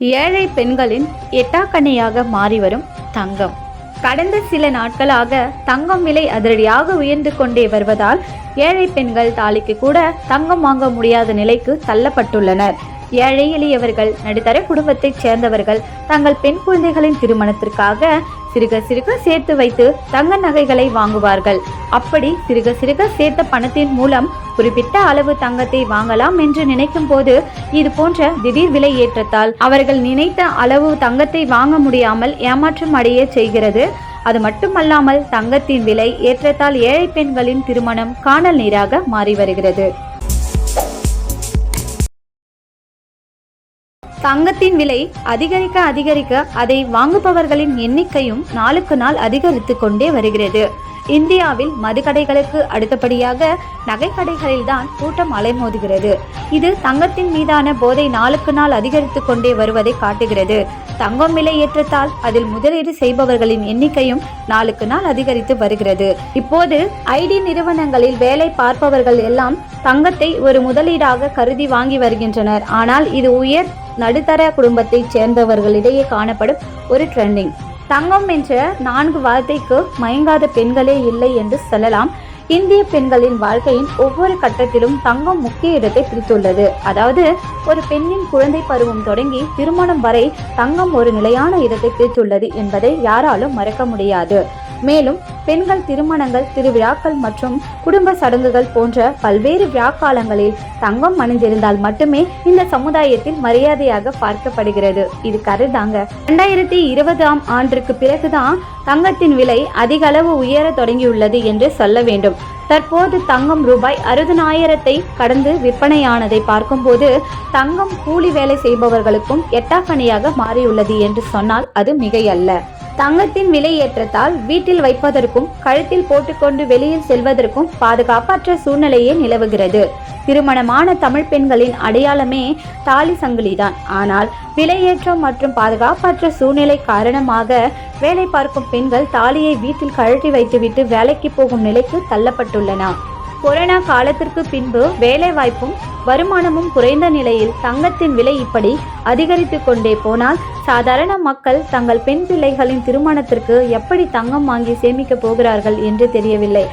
ஏழை பெண்களின் எட்டாக்கனையாக மாறி வரும் தங்கம். கடந்த சில நாட்களாக தங்கம் விலை அதிரடியாக உயர்ந்து கொண்டே வருவதால் ஏழை பெண்கள் தாலிக்கு கூட தங்கம் வாங்க முடியாத நிலைக்கு தள்ளப்பட்டுள்ளனர். ஏழை எளியவர்கள் நடுத்தர குடும்பத்தைச் சேர்ந்தவர்கள் தங்கள் பெண் குழந்தைகளின் திருமணத்திற்காக சிறுக சிறுக சேர்த்து வைத்து தங்க நகைகளை வாங்குவார்கள். அப்படி சிறுக சிறுக சேர்த்த பணத்தின் மூலம் குறிப்பிட்ட அளவு தங்கத்தை வாங்கலாம் என்று நினைக்கும் போது இது போன்ற திடீர் விலை ஏற்றத்தால் அவர்கள் நினைத்த அளவு தங்கத்தை வாங்க முடியாமல் ஏமாற்றம் அடைய செய்கிறது. அது மட்டுமல்லாமல் தங்கத்தின் விலை ஏற்றத்தால் ஏழை பெண்களின் திருமணம் காணல் நீராக மாறி வருகிறது. தங்கத்தின் விலை அதிகரிக்க அதிகரிக்க அதை வாங்குபவர்களின் எண்ணிக்கையும் நாளுக்கு நாள் அதிகரித்து கொண்டே வருகிறது. இந்தியாவில் மதுக்கடைகளுக்கு அடுத்தபடியாக நகைக்கடைகளில்தான் கூட்டம் அலைமோதுகிறது. இது தங்கத்தின் மீதான போதை நாளுக்கு நாள் அதிகரித்து கொண்டே வருவதை காட்டுகிறது. தங்கம் விலை ஏற்றத்தால் அதில் முதலீடு செய்பவர்களின் எண்ணிக்கையும் நாளுக்கு நாள் அதிகரித்து வருகிறது. இப்போது ஐடி நிறுவனங்களில் வேலை பார்ப்பவர்கள் எல்லாம் தங்கத்தை ஒரு முதலீடாக கருதி வாங்கி வருகின்றனர். ஆனால் இது உயர் நடுத்தர குடும்பத்தைச் சேர்ந்தவர்களிடையே காணப்படும் ஒரு ட்ரெண்டிங் தங்கம் என்ற நான்கு வார்த்தைக்கு மயங்காத பெண்களே இல்லை என்று சொல்லலாம். இந்திய பெண்களின் வாழ்க்கையின் ஒவ்வொரு கட்டத்திலும் தங்கம் முக்கிய இடத்தை பிடித்துள்ளது. அதாவது ஒரு பெண்ணின் குழந்தை பருவம் தொடங்கி திருமணம் வரை தங்கம் ஒரு நிலையான இடத்தை பிடித்துள்ளது என்பதை யாராலும் மறக்க முடியாது. மேலும் பெண்கள் திருமணங்கள் திருவிழாக்கள் மற்றும் குடும்ப சடங்குகள் போன்ற பல்வேறு விழாக்காலங்களில் தங்கம் அணிந்திருந்தால் மட்டுமே இந்த சமுதாயத்தில் மரியாதையாக பார்க்கப்படுகிறது. இது கருதாங்க. இரண்டாயிரத்தி இருபதாம் ஆண்டிற்கு பிறகுதான் தங்கத்தின் விலை அதிக அளவு உயர தொடங்கியுள்ளது என்று சொல்ல வேண்டும். தற்போது தங்கம் ரூபாய் அறுபதனாயிரத்தை கடந்து விற்பனையானதை பார்க்கும்போது தங்கம் கூலி வேலை செய்பவர்களுக்கும் எட்டாக்கணியாக மாறியுள்ளது என்று சொன்னால் அது மிகையல்ல. தங்கத்தின் விலை ஏற்றத்தால் வீட்டில் வைப்பதற்கும் கழுத்தில் போட்டுக்கொண்டு வெளியில் செல்வதற்கும் பாதுகாப்பற்ற சூழ்நிலையே நிலவுகிறது. திருமணமான தமிழ் பெண்களின் அடையாளமே தாலி சங்கிலிதான். ஆனால் விலையேற்றம் மற்றும் பாதுகாப்பற்ற சூழ்நிலை காரணமாக வேலை பார்க்கும் பெண்கள் தாலியை வீட்டில் கழட்டி வைத்துவிட்டு வேலைக்கு போகும் நிலைக்கு தள்ளப்பட்டுள்ளன. கொரோனா காலத்திற்கு பின்பு வேலை வாய்ப்பும் வருமானமும் குறைந்த நிலையில் தங்கத்தின் விலை இப்படி அதிகரித்து கொண்டே போனால் சாதாரண மக்கள் தங்கள் பெண் பிள்ளைகளின் திருமணத்திற்கு எப்படி தங்கம் வாங்கி சேமிக்க போகிறார்கள் என்று தெரியவில்லை.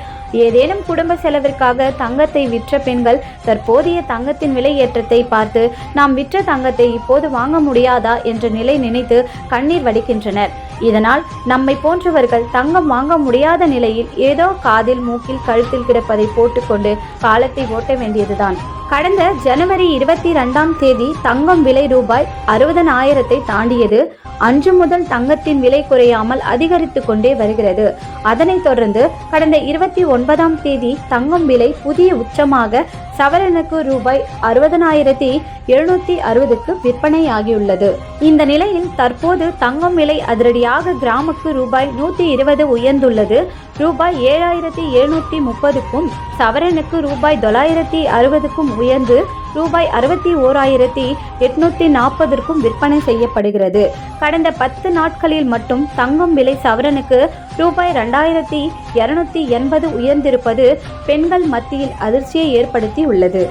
ஏதேனும் குடும்ப செலவிற்காக தங்கத்தை விற்ற பெண்கள் தற்போதைய தங்கத்தின் விலை ஏற்றத்தை பார்த்து நாம் விற்ற தங்கத்தை இப்போது வாங்க முடியாதா? என்ற நிலை நினைத்து கண்ணீர் வடிக்கின்றனர். இதனால் நம்மை போன்றவர்கள் தங்கம் வாங்க முடியாத நிலையில் ஏதோ காதில் மூக்கில் கழுத்தில் கிடப்பதை போட்டுக்கொண்டு காலத்தை ஓட்ட வேண்டியதுதான். கடந்த ஜனவரி இருபத்தி ரெண்டாம் தேதி தங்கம் விலை ரூபாய் அறுபதனாயிரத்தை தாண்டியது அன்று முதல் தங்கத்தின் விலை குறையாமல் அதிகரித்து கொண்டே வருகிறது. அதனைத் தொடர்ந்து கடந்த இருபத்தி ஒன்பதாம் தேதி தங்கம் விலை புதிய உச்சமாக சவரனுக்கு ரூபாய் அறுபதனாயிரத்தி எழுநூத்தி அறுபதுக்கு விற்பனையாகியுள்ளது. இந்த நிலையில் தற்போது தங்கம் விலை அதிரடியாக கிராமுக்கு ரூபாய் நூத்தி இருபது உயர்ந்துள்ளது. ரூபாய் ஏழாயிரத்தி எழுநூத்தி முப்பதுக்கும் சவரனுக்கு ரூபாய் தொள்ளாயிரத்தி அறுபதுக்கும் உயர்ந்து ரூபாய் அறுபத்தி ஓராயிரத்தி எட்நூத்தி நாற்பதற்கும் விற்பனை செய்யப்படுகிறது. கடந்த பத்து நாட்களில் மட்டும் தங்கம் விலை சவரனுக்கு ரூபாய் ரெண்டாயிரத்தி இருநூத்தி எண்பது உயர்ந்திருப்பது பெண்கள் மத்தியில் அதிர்ச்சியை ஏற்படுத்தி உள்ளது